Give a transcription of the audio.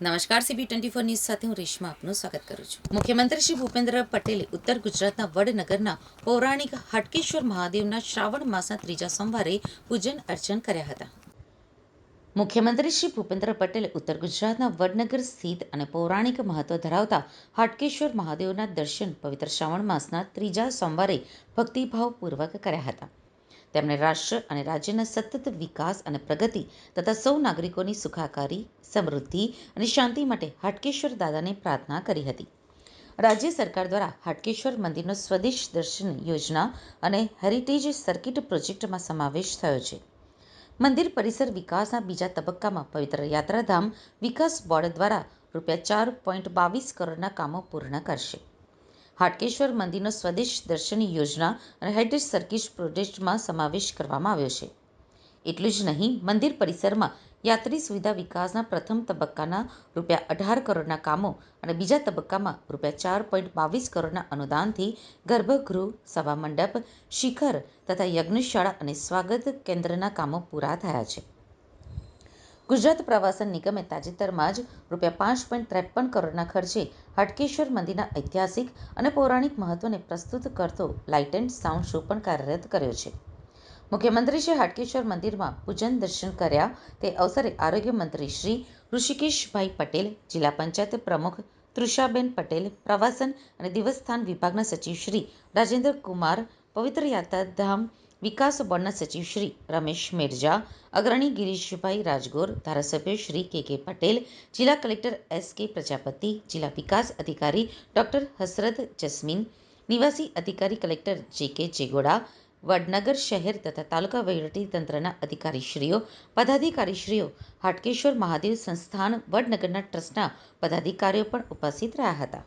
નમસ્કાર CB twenty four news સાથે હું રેશમા આપનું સ્વાગત કરું છું. મુખ્યમંત્રી શ્રી ભૂપેન્દ્ર પટેલે ઉત્તર ગુજરાતના વડનગરના પૌરાણિક હટકેશ્વર મહાદેવના શ્રાવણ માસના ત્રીજા સોમવારે પૂજન અર્ચન કર્યા હતા. મુખ્યમંત્રી શ્રી ભૂપેન્દ્ર પટેલે ઉત્તર ગુજરાતના વડનગર સ્થિત અને પૌરાણિક મહત્વ ધરાવતા હાટકેશ્વર મહાદેવના દર્શન પવિત્ર શ્રાવણ માસના ત્રીજા સોમવારે ભક્તિભાવપૂર્વક કર્યા હતા. તેમણે રાષ્ટ્ર અને રાજ્યના સતત વિકાસ અને પ્રગતિ તથા સૌ નાગરિકોની સુખાકારી, સમૃદ્ધિ અને શાંતિ માટે હાટકેશ્વર દાદાને પ્રાર્થના કરી હતી. રાજ્ય સરકાર દ્વારા હાટકેશ્વર મંદિરનો સ્વદેશ દર્શન યોજના અને હેરિટેજ સર્કિટ પ્રોજેક્ટમાં સમાવેશ થયો છે. મંદિર પરિસર વિકાસના બીજા તબક્કામાં પવિત્ર યાત્રાધામ વિકાસ બોર્ડ દ્વારા રૂપિયા ચાર પોઈન્ટ બાવીસ કરોડના કામો પૂર્ણ કરશે. હાટકેશ્વર મંદિરનો સ્વદેશ દર્શન યોજના અને હેરિટેજ સર્કિટ પ્રોજેક્ટમાં સમાવેશ કરવામાં આવ્યો છે. એટલું જ નહીં, મંદિર પરિસરમાં યાત્રી સુવિધા વિકાસના પ્રથમ તબક્કાના રૂપિયા અઢાર કરોડના કામો અને બીજા તબક્કામાં રૂપિયા ચાર પોઈન્ટ બાવીસ કરોડના અનુદાનથી ગર્ભગૃહ, સભા મંડપ, શિખર તથા યજ્ઞશાળા અને સ્વાગત કેન્દ્રના કામો પૂરા થયા છે. ગુજરાત પ્રવાસન નિગમે તાજેતરમાં જ રૂપિયા પાંચ પોઈન્ટ ત્રેપન કરોડના ખર્ચે હાટકેશ્વર મંદિરના ઐતિહાસિક અને પૌરાણિક મહત્વને પ્રસ્તુત કરતો લાઇટ એન્ડ સાઉન્ડ શો પણ કાર્યરત કર્યો છે. મુખ્યમંત્રીશ્રી હાટકેશ્વર મંદિરમાં પૂજન દર્શન કર્યા તે અવસરે આરોગ્ય મંત્રી શ્રી ઋષિકેશભાઈ પટેલ, જિલ્લા પંચાયત પ્રમુખ તૃષાબેન પટેલ, પ્રવાસન અને દેવસ્થાન વિભાગના સચિવ શ્રી રાજેન્દ્ર કુમાર પવિત્ર યાત્રાધામ વિકાસ બોર્ડના સચિવ શ્રી રમેશ મેરજા, અગ્રણી ગિરીશભાઈ રાજગોર, ધારાસભ્ય શ્રી કે કે પટેલ, જિલ્લા કલેક્ટર એસ કે પ્રજાપતિ, જિલ્લા વિકાસ અધિકારી ડોક્ટર હસરત જસ્મીન, નિવાસી અધિકારી કલેક્ટર જે કે જેગોડા, વડનગર શહેર તથા તાલુકા વહીવટી તંત્રના અધિકારીશ્રીઓ, પદાધિકારીશ્રીઓ, હાટકેશ્વર મહાદેવ સંસ્થાન, વડનગરના ટ્રસ્ટના પદાધિકારીઓ પણ ઉપસ્થિત રહ્યા હતા.